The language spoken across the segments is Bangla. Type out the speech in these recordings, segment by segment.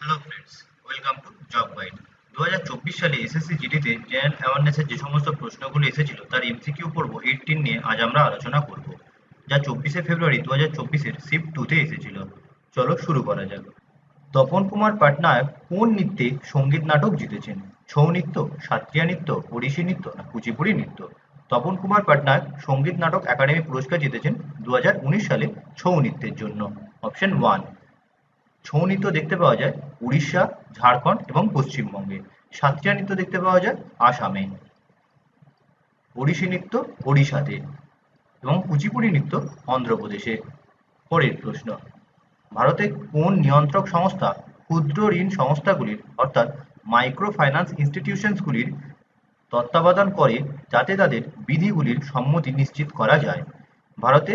Hello friends welcome to job guide দু হাজার চব্বিশ সালে এসএসসি জিডিতে জেনারেল অ্যাওয়ারনেসের যে সমস্ত প্রশ্নগুলো এসেছিল, তার এমসিকিউ পর্ব এইটিন নিয়ে আজ আমরা আলোচনা করব, যা চব্বিশে ফেব্রুয়ারি দু হাজার চব্বিশের শিফট টুতে এসেছিল। চলো শুরু করা যাক। তপন কুমার পাটনায়ক কোন নৃত্যে সংগীত নাটক জিতেছেন? ছৌ নৃত্য সাত্রিয়া নৃত্য, ওড়িশি নৃত্য না কুচিপুড়ি নৃত্য? তপন কুমার পাটনায়ক সংগীত নাটক একাডেমি পুরস্কার জিতেছেন দুহাজার উনিশ সালে ছৌ নৃত্যের জন্য। অপশন ওয়ান ছৌ নৃত্য দেখতে পাওয়া যায় উড়িষ্যা, ঝাড়খণ্ড এবং পশ্চিমবঙ্গে। সাতটিয়া নৃত্য দেখতে পাওয়া যায় আসামে। ওড়িশি নৃত্য ওড়িশাতে এবং কুচিপুড়ি নৃত্য অন্ধ্রপ্রদেশে। পরের প্রশ্ন, ভারতে কোন নিয়ন্ত্রক সংস্থা ক্ষুদ্র ঋণ সংস্থাগুলির অর্থাৎ মাইক্রো ফাইন্যান্স ইনস্টিটিউশনসগুলির তত্ত্বাবধান করে যাতে তাদের বিধিগুলির সম্মতি নিশ্চিত করা যায়? ভারতে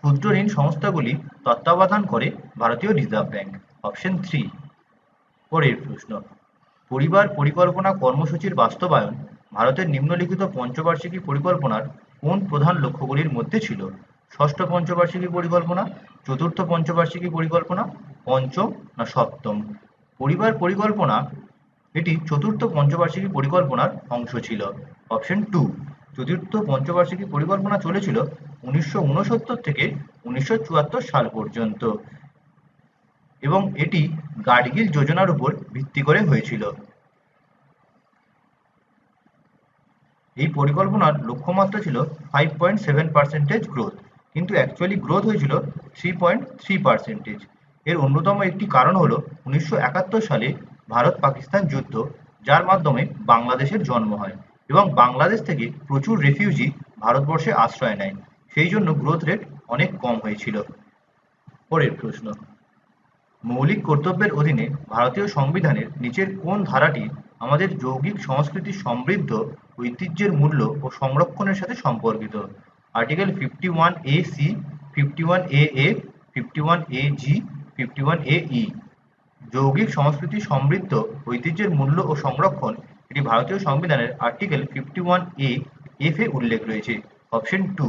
ক্ষুদ্র ঋণ সংস্থাগুলি তত্ত্বাবধান করে ভারতীয় রিজার্ভ ব্যাংক। অপশন থ্রি পরের প্রশ্ন। পরিবার পরিকল্পনা কর্মসূচির বাস্তবায়ন, ভারতের নিম্নলিখিত পঞ্চবার্ষিকী পরিকল্পনার কোন প্রধান লক্ষ্যগুলির মধ্যে ছিল? ষষ্ঠ পঞ্চবার্ষিকী পরিকল্পনা, চতুর্থ পঞ্চবার্ষিকী পরিকল্পনা, পঞ্চম না সপ্তম? পরিবার পরিকল্পনা, এটি চতুর্থ পঞ্চবার্ষিকী পরিকল্পনার অংশ ছিল। অপশন টু চতুর্থ পঞ্চবার্ষিকী পরিকল্পনা চলেছিল উনিশশো উনসত্তর থেকে উনিশশো চুয়াত্তর সাল পর্যন্ত। এবং এটি গাডগিল যোজনার উপর ভিত্তি করে হয়েছিল। এই পরিকল্পনার লক্ষ্যমাত্রা ছিল five point seven percentage growth কিন্তু অ্যাকচুয়ালি গ্রোথ হয়েছিল থ্রি পয়েন্ট থ্রি পার্সেন্টেজ এর অন্যতম একটি কারণ হলো উনিশশো সালে ভারত পাকিস্তান যুদ্ধ, যার মাধ্যমে বাংলাদেশের জন্ম হয় এবং বাংলাদেশ থেকে প্রচুর রেফিউজি ভারতবর্ষে আশ্রয় নেয়। সেই জন্য গ্রোথ রেট অনেক কম হয়েছিল। পরের প্রশ্ন। মৌলিক কর্তব্যের অধীনে ভারতীয় সংবিধানের নিচের কোন ধারাটি আমাদের যৌগিক সংস্কৃতির সমৃদ্ধ, ঐতিহ্যের মূল্য ও সংরক্ষণের সাথে সম্পর্কিত? Article fifty one A C fifty one A A fifty one A G fifty one A E যৌগিক সংস্কৃতি সমৃদ্ধ, ঐতিহ্যের মূল্য ও সংরক্ষণ এটি ভারতীয় সংবিধানের article fifty one A F এ উল্লেখ রয়েছে। অপশন টু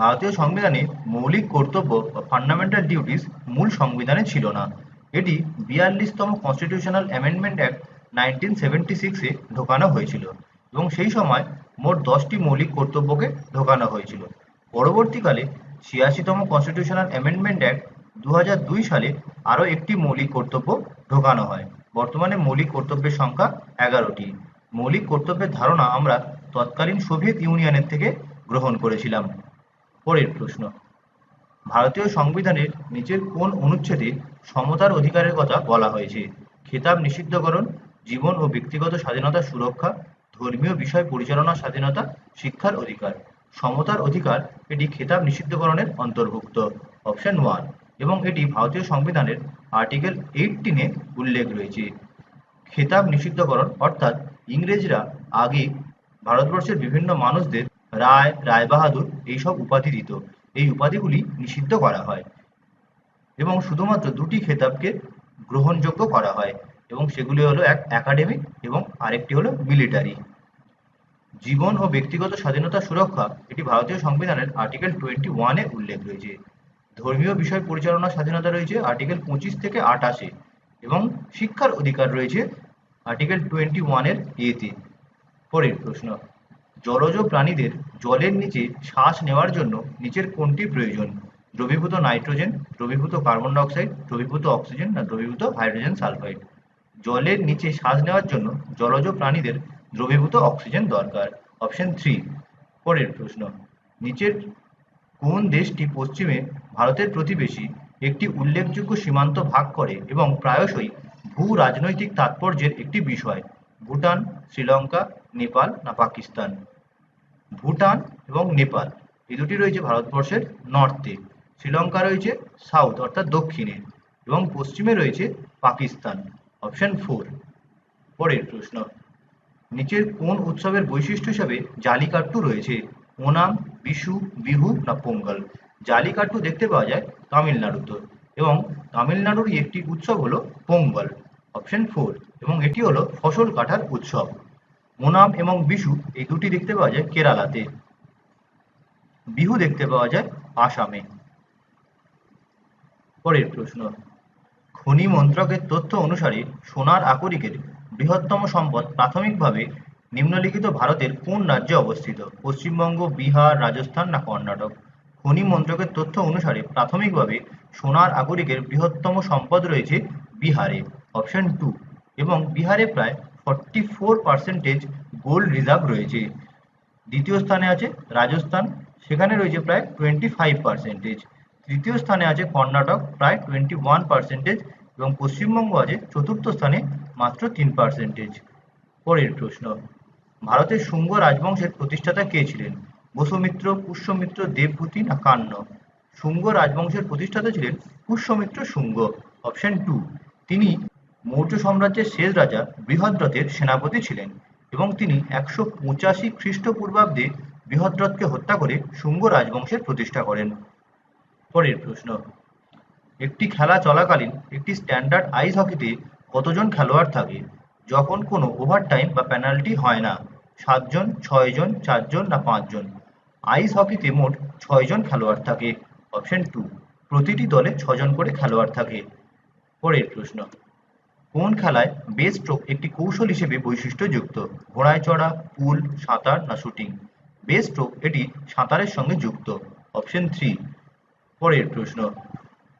ভারতীয় সংবিধানে মৌলিক কর্তব্য বা ফান্ডামেন্টাল ডিউটিস মূল সংবিধানে ছিল না। এটি বিয়াল্লিশতম constitutional amendment act nineteen seventy সিক্সে ঢোকানো হয়েছিল এবং সেই সময় মোট দশটি মৌলিক কর্তব্যকে ঢোকানো হয়েছিল। পরবর্তীকালে ছিয়াশিতম কনস্টিটিউশনাল অ্যামেন্ডমেন্ট অ্যাক্ট দু দুই সালে আরও একটি মৌলিক কর্তব্য ঢোকানো হয়। বর্তমানে মৌলিক কর্তব্যের সংখ্যা এগারোটি। মৌলিক কর্তব্যের ধারণা আমরা তৎকালীন সোভিয়েত ইউনিয়নের থেকে গ্রহণ করেছিলাম। পরের প্রশ্ন। ভারতীয় সংবিধানের নিচের কোন অনুচ্ছেদে সমতার অধিকারের কথা বলা হয়েছে? খেতাব নিষিদ্ধকরণ, জীবন ও ব্যক্তিগত স্বাধীনতা সুরক্ষা, ধর্মীয় বিষয় পরিচালনা স্বাধীনতা, শিক্ষার অধিকার। সমতার অধিকার এটি খেতাব নিষিদ্ধকরণের অন্তর্ভুক্ত। Option one. এবং এটি ভারতীয় সংবিধানের আর্টিকেল এইটিনে উল্লেখ রয়েছে। খেতাব নিষিদ্ধকরণ অর্থাৎ ইংরেজরা আগে ভারতবর্ষের বিভিন্ন মানুষদের রায়, রায়বাহাদুর এইসব উপাধি দিত। এই উপাধিগুলি নিষিদ্ধ করা হয় এবং শুধুমাত্র দুটি খেতাবকে গ্রহণযোগ্য করা হয় এবং সেগুলি হলো এক একাডেমিক এবং আরেকটি হলো মিলিটারি জীবন ও ব্যক্তিগত স্বাধীনতা সুরক্ষা এটি ভারতীয় সংবিধানের আর্টিকেল টোয়েন্টি ওয়ানে উল্লেখ রয়েছে। ধর্মীয় বিষয় পরিচালনা স্বাধীনতা রয়েছে আর্টিকেল পঁচিশ থেকে আটাশে এবং শিক্ষার অধিকার রয়েছে আর্টিকেল টোয়েন্টি ওয়ানের এতে পরের প্রশ্ন জলজ প্রাণীদের জলের নিচে শ্বাস নেওয়ার জন্য নিচের কোনটি প্রয়োজন? দ্রবীভূত নাইট্রোজেন, দ্রবীভূত কার্বন ডাইঅক্সাইড, দ্রবীভূত অক্সিজেন না দ্রবীভূত হাইড্রোজেন সালফাইড? জলের নিচে শ্বাস নেওয়ার জন্য জলজ প্রাণীদের দ্রবীভূত অক্সিজেন দরকার। অপশন থ্রি, পরের প্রশ্ন। নিচের কোন দেশটি পশ্চিমে ভারতের প্রতিবেশী একটি উল্লেখযোগ্য সীমান্ত ভাগ করে এবং প্রায়শই ভূ রাজনৈতিক তাৎপর্যের একটি বিষয়? ভুটান, শ্রীলঙ্কা, নেপাল না পাকিস্তান? ভুটান এবং নেপাল। এই দুটি রয়েছে ভারতবর্ষের নর্থে শ্রীলঙ্কা রয়েছে সাউথ অর্থাৎ দক্ষিণে, এবং পশ্চিমে রয়েছে পাকিস্তান। অপশন ফোর পরের প্রশ্ন। নিচের কোন উৎসবের বৈশিষ্ট্য হিসাবে জালিকাট্টু রয়েছে? ওনাম, বিশু, বিহু না পোঙ্গল? জালিকাট্টু দেখতে পাওয়া যায় তামিলনাড়ুতে এবং তামিলনাড়ুরই একটি উৎসব হলো পোঙ্গল। অপশন ফোর এবং এটি হলো ফসল কাটার উৎসব। ওনাম এবং বিশু এই দুটি দেখতে পাওয়া যায় কেরালাতে। বিহু দেখতে পাওয়া যায় আসামে। পরের প্রশ্ন, খনি মন্ত্রকের তথ্য অনুসারে সোনার আকরিকের বৃহত্তম সম্পদ প্রাথমিকভাবে নিম্নলিখিত ভারতের কোন রাজ্যে অবস্থিত? পশ্চিমবঙ্গ, বিহার, রাজস্থান না কর্ণাটক? খনি মন্ত্রকের তথ্য অনুসারে প্রাথমিকভাবে সোনার আকরিকের বৃহত্তম সম্পদ রয়েছে বিহারে, অপশন টু। এবং বিহারে প্রায় forty four percentage gold reserve রয়েছে। দ্বিতীয় স্থানে আছে রাজস্থান, সেখানে রয়েছে প্রায় টোয়েন্টি ফাইভ পার্সেন্টেজ তৃতীয় স্থানে আছে কর্ণাটক, প্রায় টোয়েন্টি ওয়ান পার্সেন্টেজ এবং পশ্চিমবঙ্গ আছে চতুর্থ স্থানে মাত্র তিন পার্সেন্টেজ পরের প্রশ্ন, ভারতের শুঙ্গ রাজবংশের প্রতিষ্ঠাতা কে ছিলেন? বসুমিত্র, পুষ্যমিত্র, দেবভূতি না কান্ন শুঙ্গ রাজবংশের প্রতিষ্ঠাতা ছিলেন পুষ্যমিত্র শুঙ্গ অপশন টু তিনি মৌর্য সাম্রাজ্যের শেষ রাজা বৃহদ্রথের সেনাপতি ছিলেন এবং তিনি একশো পঁচাশি খ্রিস্টপূর্বাব্দে বৃহদ্রথকে হত্যা করে শুঙ্গ রাজবংশের প্রতিষ্ঠা করেন। পরের প্রশ্ন, একটি খেলা চলাকালীন একটি স্ট্যান্ডার্ড আইস হকিতে কতজন খেলোয়াড় থাকে? যখন কোনো ওভারটাইম বা পেনাল্টি হয় না, সাতজন, ছয়জন, চারজন না পাঁচজন? আইস হকিতে মোট ছয়জন খেলোয়াড় থাকে। অপশন টু, প্রতিটি দলে ছজন করে খেলোয়াড় থাকে। পরের প্রশ্ন কোন খেলায় বেস স্ট্রোক একটি কৌশল হিসেবে বৈশিষ্ট্যযুক্ত ঘোড়ায় চড়া, পুল, সাঁতার না শুটিং? বেস স্ট্রোক এটি সাঁতারের সঙ্গে যুক্ত। Option three. পরের প্রশ্ন।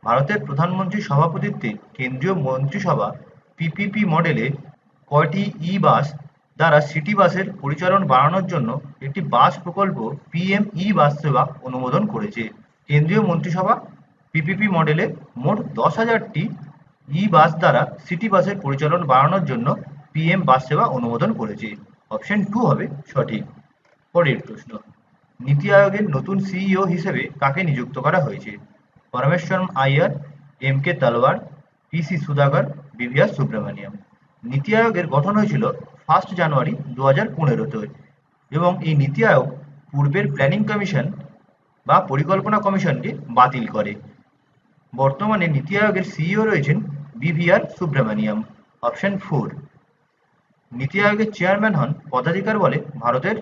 ভারতের প্রধানমন্ত্রীর সভাপতিত্বে কেন্দ্রীয় মন্ত্রিসভা পিপিপি মডেলে কয়টি ই বাস দ্বারা সিটি বাসের পরিচালন বাড়ানোর জন্য একটি বাস প্রকল্প পিএম ই বাস সেবা অনুমোদন করেছে? কেন্দ্রীয় মন্ত্রিসভা পিপিপি মডেলে মোট দশ হাজারটি ই বাস দ্বারা সিটি বাসের পরিচালন বাড়ানোর জন্য পিএম বাস সেবা অনুমোদন করেছে। অপশন টু হবে সঠিক। পরের প্রশ্ন, নীতি আয়োগের নতুন সিইও হিসেবে কাকে নিযুক্ত করা হয়েছে? Parameswaran Iyer, M K Talwar PC Sudhakar BVR Subrahmanyam. নীতি আয়োগের গঠন হয়েছিল ফার্স্ট জানুয়ারি দু হাজার পনেরোতে এবং এই নীতি আয়োগ পূর্বের প্ল্যানিং কমিশন বা পরিকল্পনা কমিশনকে বাতিল করে। বর্তমানে নীতি আয়োগের সিইও রয়েছেন বিভিআর সুব্রমণিয়াম, অপশন ফোর। নীতি আয়োগের চেয়ারম্যান হন পদাধিকার বলে ভারতের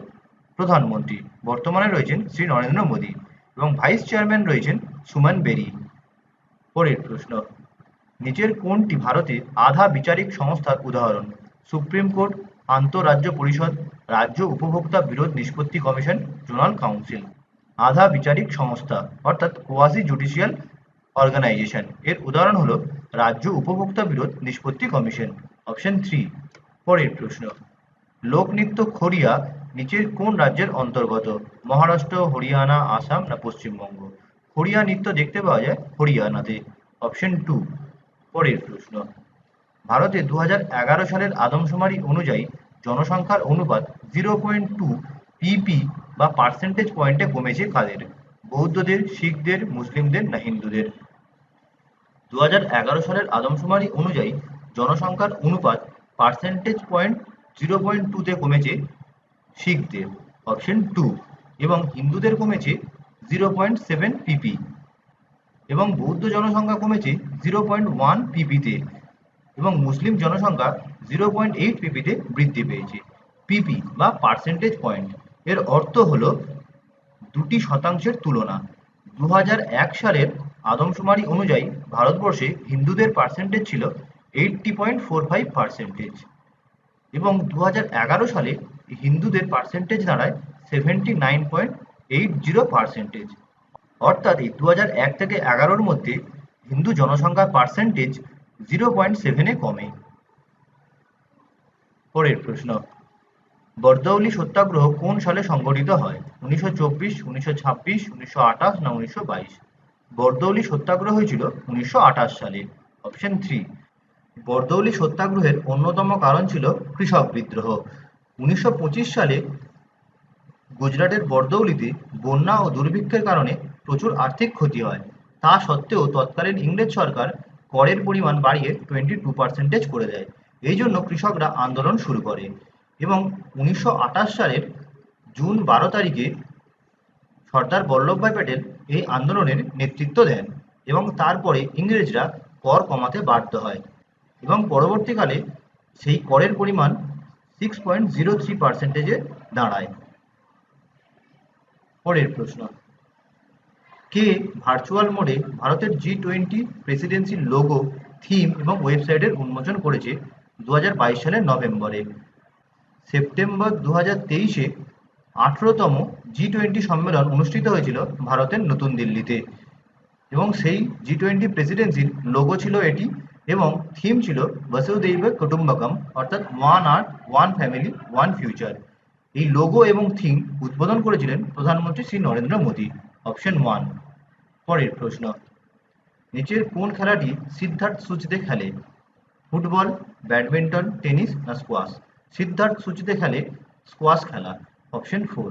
প্রধানমন্ত্রী। বর্তমানে রয়েছেন শ্রী নরেন্দ্র মোদী এবং ভাইস চেয়ারম্যান রয়েছেন সুমন বেরি। পরের প্রশ্ন, নিচের কোনটি ভারতে আধা বিচারিক সংস্থার উদাহরণ? সুপ্রিম কোর্ট, আন্তঃরাজ্য পরিষদ, রাজ্য উপভোক্তা বিরোধ নিষ্পত্তি কমিশন, জোনাল কাউন্সিল। আধা বিচারিক সংস্থা, অর্থাৎ কোয়াজি জুডিশিয়াল অর্গানাইজেশন। এর উদাহরণ হলো রাজ্য উপভোক্তা বিরোধ নিষ্পত্তি কমিশন অপশন থ্রি পরের প্রশ্ন। লোকনৃত্য খড়িয়া নিচের কোন রাজ্যের অন্তর্গত? মহারাষ্ট্র, হরিয়ানা, আসাম না পশ্চিমবঙ্গ? হরিয়া নৃত্য দেখতে পাওয়া যায় হরিয়ানাতে। অপশন টু পরের প্রশ্ন। ভারতে দু হাজার এগারো সালের আদমশুমারি অনুযায়ী জনসংখ্যার অনুপাত জিরো পয়েন্ট টু পিপি বা পার্সেন্টেজ পয়েন্টে কমেছে কাদের? বৌদ্ধদের, শিখদের, মুসলিমদের না হিন্দুদের? দু হাজার এগারো সালের আদমশুমারি অনুযায়ী জনসংখ্যার অনুপাত পার্সেন্টেজ পয়েন্ট জিরো পয়েন্ট টুতে কমেছে শিখদের অপশন টু এবং হিন্দুদের কমেছে জিরো পয়েন্ট সেভেন পিপি এবং বৌদ্ধ জনসংখ্যা কমেছে জিরো পয়েন্ট ওয়ান পিপিতে এবং মুসলিম জনসংখ্যা জিরো পয়েন্ট এইট পিপিতে বৃদ্ধি পেয়েছে। পিপি বা পার্সেন্টেজ পয়েন্ট এর অর্থ হলো দুটি শতাংশের তুলনা। দু সালের আদমশুমারি অনুযায়ী ভারতবর্ষে হিন্দুদের পার্সেন্টেজ ছিল eighty point four five percentage এবং দু হাজার এগারো সালে হিন্দুদের পার্সেন্টেজ দাঁড়ায় seventy nine point eight zero percentage অর্থাৎ এই দু এক থেকে এগারোর মধ্যে হিন্দু জনসংখ্যার পার্সেন্টেজ জিরো পয়েন্ট সেভেনে কমে। পরের প্রশ্ন, বর্দৌলি সত্যাগ্রহ কোন সালে সংগঠিত হয়? উনিশশো চব্বিশ, উনিশশো ছাব্বিশ, উনিশশো আঠাশ না উনিশশো বাইশ? বরদৌলি সত্যাগ্রহ হয়েছিল উনিশশো সালে অপশন থ্রি বরদৌলি সত্যাগ্রহের অন্যতম কারণ ছিল কৃষক বিদ্রোহ। উনিশশো পঁচিশ সালে গুজরাটের বরদৌলিতে বন্যা ও দুর্ভিক্ষের কারণে প্রচুর আর্থিক ক্ষতি হয়। তা সত্ত্বেও তৎকালীন ইংরেজ সরকার করের পরিমাণ বাড়িয়ে টোয়েন্টি টু পার্সেন্টেজ করে দেয়। এই জন্য কৃষকরা আন্দোলন শুরু করে এবং উনিশশো আটাশ সালের জুন বারো তারিখে সর্দার বল্লভভাই প্যাটেল এই আন্দোলনের নেতৃত্ব দেন এবং তারপরে ইংরেজরা কর কমাতে বাধ্য হয় এবং পরবর্তীকালে সেই করের পরিমাণ সিক্স পয়েন্ট জিরো থ্রি পার্সেন্টেজে দাঁড়ায়। পরের প্রশ্ন, কে ভার্চুয়াল মোডে ভারতের জি টোয়েন্টি প্রেসিডেন্সির লোগো থিম এবং ওয়েবসাইটের উন্মোচন করেছে দু হাজার বাইশ সালের নভেম্বরে। সেপ্টেম্বর দু হাজার তেইশে আঠেরোতম জি টোয়েন্টি সম্মেলন অনুষ্ঠিত হয়েছিল ভারতের নতুন দিল্লিতে। এবং সেই জি টোয়েন্টি প্রেসিডেন্সির লোগো ছিল এটি এবং থিম ছিল বসুদৈব কুটুম্বকম অর্থাৎ one earth one family one future এই লোগো এবং থিম উদ্বোধন করেছিলেন প্রধানমন্ত্রী শ্রী নরেন্দ্র মোদী। অপশন ওয়ান পরের প্রশ্ন। নিচের কোন খেলাটি সিদ্ধার্থ সূচিতে খেলে? ফুটবল, ব্যাডমিন্টন, টেনিস না স্কোয়াশ? সিদ্ধার্থ সূচিতে খেলে স্কোয়াশ খেলা। Option four